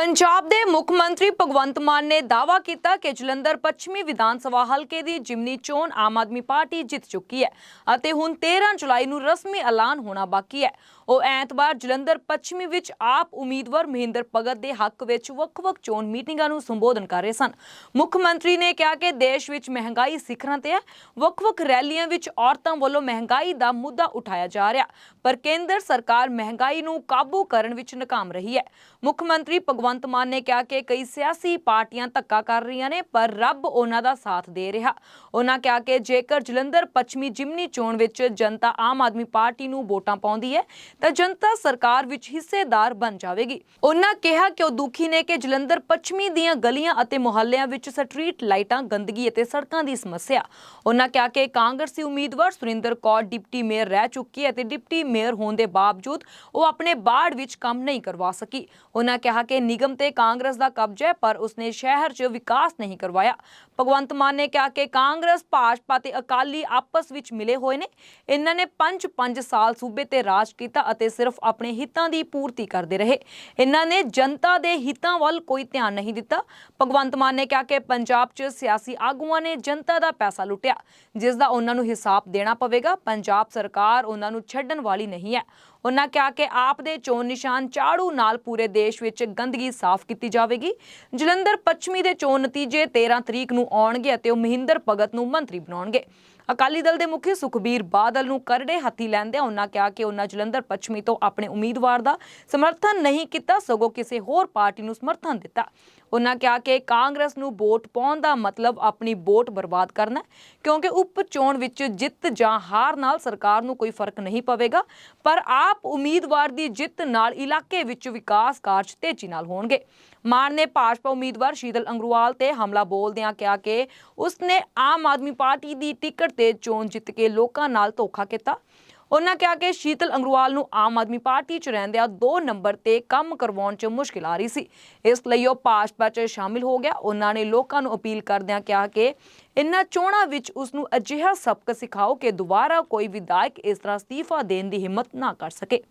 ਪੰਜਾਬ ਦੇ ਮੁੱਖ ਮੰਤਰੀ ਭਗਵੰਤ ਮਾਨ ਨੇ ਦਾਅਵਾ ਕੀਤਾ ਕਿ ਜਲੰਧਰ ਪੱਛਮੀ ਵਿਧਾਨ ਸਭਾ ਹਲਕੇ ਦੀ ਜਿਮਨੀ ਚੋਣ ਆਮ ਆਦਮੀ ਪਾਰਟੀ ਜਿੱਤ ਚੁੱਕੀ ਹੈ ਅਤੇ ਹੁਣ 13 ਜੁਲਾਈ ਨੂੰ ਰਸਮੀ ਐਲਾਨ ਹੋਣਾ ਬਾਕੀ ਹੈ। ਉਹ ਐਤਵਾਰ ਜਲੰਧਰ ਪੱਛਮੀ ਵਿੱਚ ਆਪ ਉਮੀਦਵਾਰ ਮਹਿੰਦਰ ਭਗਤ ਦੇ ਹੱਕ ਵਿੱਚ ਵੱਖ-ਵੱਖ ਚੋਣ ਮੀਟਿੰਗਾਂ ਨੂੰ ਸੰਬੋਧਨ ਕਰ ਰਹੇ ਸਨ। ਮੁੱਖ ਮੰਤਰੀ ਨੇ ਕਿਹਾ ਕਿ ਦੇਸ਼ ਵਿੱਚ ਮਹਿੰਗਾਈ ਸਿਖਰਾਂ ਤੇ ਹੈ। ਵੱਖ-ਵੱਖ ਰੈਲੀਆਂ ਵਿੱਚ ਔਰਤਾਂ ਵੱਲੋਂ ਮਹਿੰਗਾਈ ਦਾ ਮੁੱਦਾ ਉਠਾਇਆ ਜਾ ਰਿਹਾ, ਪਰ ਕੇਂਦਰ ਸਰਕਾਰ ਮਹਿੰਗਾਈ ਨੂੰ ਕਾਬੂ ਕਰਨ ਵਿੱਚ ਨਾਕਾਮ ਰਹੀ ਹੈ। ਮੁੱਖ ਮੰਤਰੀ ਭਗਵੰਤ ਭਗਵੰਤ ਮਾਨ ਨੇ ਕਿਹਾ ਕਿ ਕਈ ਸਿਆਸੀ ਪਾਰਟੀਆਂ ਧੱਕਾ ਕਰ ਰਹੀਆਂ ਨੇ, ਪਰ ਰੱਬ ਉਹਨਾਂ ਦਾ ਸਾਥ ਦੇ ਰਿਹਾ। ਉਹਨਾਂ ਕਿਹਾ ਕਿ ਜੇਕਰ ਜਲੰਧਰ ਪੱਛਮੀ ਜਿਮਨੀ ਚੋਣ ਵਿੱਚ ਜਨਤਾ ਆਮ ਆਦਮੀ ਪਾਰਟੀ ਨੂੰ ਵੋਟਾਂ ਪਾਉਂਦੀ ਹੈ, ਤਾਂ ਜਨਤਾ ਸਰਕਾਰ ਵਿੱਚ ਹਿੱਸੇਦਾਰ ਬਣ ਜਾਵੇਗੀ। ਉਹਨਾਂ ਕਿਹਾ ਕਿ ਉਹ ਦੁਖੀ ਨੇ ਕਿ ਜਲੰਧਰ ਪੱਛਮੀ ਦੀਆਂ ਗਲੀਆਂ ਅਤੇ ਮੁਹੱਲਿਆਂ ਵਿੱਚ ਸਟਰੀਟ ਲਾਈਟਾਂ, ਗੰਦਗੀ ਅਤੇ ਸੜਕਾਂ ਦੀ ਸਮੱਸਿਆ। ਉਹਨਾਂ ਕਿਹਾ ਕਿ ਕਾਂਗਰਸੀ ਉਮੀਦਵਾਰ ਸੁਰਿੰਦਰ ਕੌਰ ਡਿਪਟੀ ਮੇਅਰ ਰਹਿ ਚੁੱਕੀ ਹੈ ਤੇ ਡਿਪਟੀ ਮੇਅਰ ਹੋਣ ਦੇ ਬਾਵਜੂਦ ਉਹ ਆਪਣੇ ਬਾੜ ਵਿੱਚ ਕੰਮ ਨਹੀਂ ਕਰਵਾ ਸਕੀ। ਉਹਨਾਂ ਕਿਹਾ ਕਿ ਨਿਗਮ ਤੇ ਕਾਂਗਰਸ ਦਾ ਕਬਜ਼ਾ ਹੈ, ਪਰ ਉਸਨੇ ਸ਼ਹਿਰ 'ਚ ਵਿਕਾਸ ਨਹੀਂ ਕਰਵਾਇਆ। ਭਗਵੰਤ ਮਾਨ ਨੇ ਕਿਹਾ ਕਿ ਕਾਂਗਰਸ, ਭਾਜਪਾ ਤੇ ਅਕਾਲੀ ਆਪਸ ਵਿੱਚ ਮਿਲੇ ਹੋਏ ਨੇ। ਇਹਨਾਂ ਨੇ 5-5 ਸਾਲ ਸੂਬੇ ਤੇ ਰਾਜ ਕੀਤਾ ਅਤੇ ਸਿਰਫ ਆਪਣੇ ਹਿੱਤਾਂ ਦੀ ਪੂਰਤੀ ਕਰਦੇ ਰਹੇ। ਇਹਨਾਂ ਨੇ ਜਨਤਾ ਦੇ ਹਿੱਤਾਂ ਵੱਲ ਕੋਈ ਧਿਆਨ ਨਹੀਂ ਦਿੱਤਾ। ਭਗਵੰਤ ਮਾਨ ਨੇ ਕਿਹਾ ਕਿ ਪੰਜਾਬ 'ਚ ਸਿਆਸੀ ਆਗੂਆਂ ਨੇ ਜਨਤਾ ਦਾ ਪੈਸਾ ਲੁੱਟਿਆ, ਜਿਸ ਦਾ ਉਹਨਾਂ ਨੂੰ ਹਿਸਾਬ ਦੇਣਾ ਪਵੇਗਾ। ਪੰਜਾਬ ਸਰਕਾਰ ਉਹਨਾਂ ਨੂੰ ਛੱਡਣ ਵਾਲੀ ਨਹੀਂ ਹੈ। ਉਹਨਾਂ ਕਿਹਾ ਕਿ ਆਪ ਦੇ ਚੋਣ ਨਿਸ਼ਾਨ ਝਾੜੂ ਨਾਲ ਪੂਰੇ ਦੇਸ਼ ਵਿੱਚ ਗੰਦਗੀ ਸਾਫ਼ ਕੀਤੀ ਜਾਵੇਗੀ। ਜਲੰਧਰ ਪੱਛਮੀ ਦੇ ਚੋਣ ਨਤੀਜੇ 13 ਤਰੀਕ ਨੂੰ ਆਉਣਗੇ ਅਤੇ ਉਹ ਮਹਿੰਦਰ ਭਗਤ ਨੂੰ ਮੰਤਰੀ ਬਣਾਉਣਗੇ। ਅਕਾਲੀ ਦਲ ਦੇ ਮੁਖੀ ਸੁਖਬੀਰ ਬਾਦਲ ਨੂੰ ਕਰੜੇ ਹੱਥੀ ਲੈਂਦੇ ਉਹਨਾਂ ਕਿਹਾ ਕਿ ਉਹਨਾਂ ਜਲੰਧਰ ਪੱਛਮੀ ਤੋਂ ਆਪਣੇ ਉਮੀਦਵਾਰ ਦਾ ਸਮਰਥਨ ਨਹੀਂ ਕੀਤਾ, ਸਗੋਂ ਕਿਸੇ ਹੋਰ ਪਾਰਟੀ ਨੂੰ ਸਮਰਥਨ ਦਿੱਤਾ। ਉਹਨਾਂ ਕਿਹਾ ਕਿ ਕਾਂਗਰਸ ਨੂੰ ਵੋਟ ਪਾਉਣ ਦਾ ਮਤਲਬ ਆਪਣੀ ਵੋਟ ਬਰਬਾਦ ਕਰਨਾ ਕਿਉਂਕਿ ਉਪ ਚੋਣ ਵਿੱਚ ਜਿੱਤ ਜਾਂ ਹਾਰ ਨਾਲ ਸਰਕਾਰ ਨੂੰ ਕੋਈ ਫ਼ਰਕ ਨਹੀਂ ਪਵੇਗਾ, ਪਰ ਆਪ ਉਮੀਦਵਾਰ ਦੀ ਜਿੱਤ ਨਾਲ ਇਲਾਕੇ ਵਿੱਚ ਵਿਕਾਸ ਕਾਰਜ ਤੇਜ਼ੀ ਨਾਲ ਹੋਣਗੇ। ਮਾਨ ਨੇ ਭਾਜਪਾ ਉਮੀਦਵਾਰ ਸ਼ੀਤਲ ਅੰਗਰਵਾਲ ਤੇ ਹਮਲਾ ਬੋਲਦਿਆਂ ਕਿਹਾ ਕਿ ਉਸਨੇ ਆਮ ਆਦਮੀ ਪਾਰਟੀ ਦੀ ਟਿਕਟ ਤੇ ਚੋਣ ਜਿੱਤ ਕੇ ਲੋਕਾਂ ਨਾਲ ਧੋਖਾ ਕੀਤਾ। ਉਹਨਾਂ ਕਿਹਾ ਕਿ ਸ਼ੀਤਲ ਅੰਗਰਵਾਲ ਨੂੰ ਆਮ ਆਦਮੀ ਪਾਰਟੀ 'ਚ ਰਹਿੰਦਿਆਂ 2 ਨੰਬਰ ਤੇ ਕੰਮ ਕਰਵਾਉਣ 'ਚ ਮੁਸ਼ਕਿਲ ਆ ਰਹੀ ਸੀ। ਇਸ ਲਈ ਉਹ ਭਾਜਪਾ 'ਚ ਸ਼ਾਮਿਲ ਹੋ ਗਿਆ। ਉਹਨਾਂ ਨੇ ਲੋਕਾਂ ਨੂੰ ਅਪੀਲ ਕਰਦਿਆਂ ਕਿਹਾ ਕਿ ਇਨ੍ਹਾਂ ਚੋਣਾਂ ਵਿੱਚ ਉਸ ਨੂੰ ਅਜਿਹਾ ਸਬਕ ਸਿਖਾਓ ਕਿ ਦੁਬਾਰਾ ਕੋਈ ਵਿਧਾਇਕ ਇਸ ਤਰ੍ਹਾਂ ਅਸਤੀਫਾ ਦੇਣ ਦੀ ਹਿੰਮਤ ਨਾ ਕਰ ਸਕੇ।